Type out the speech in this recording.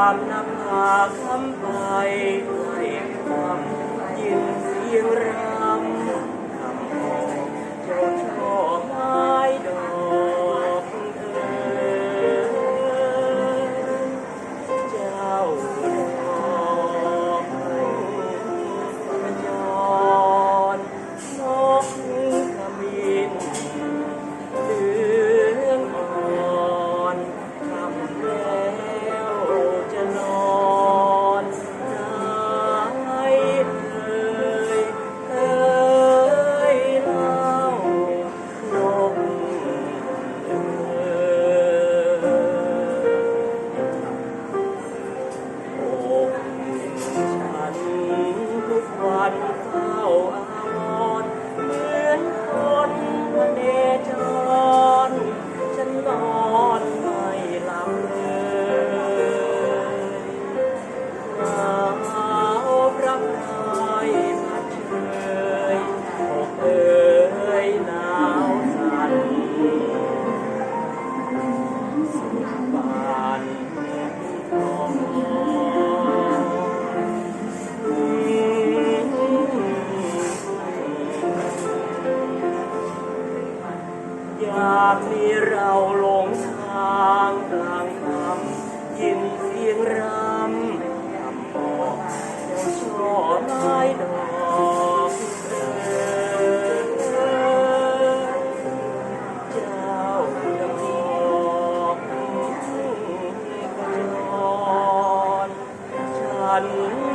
ามนำพาคำไปให้ความ Música 啊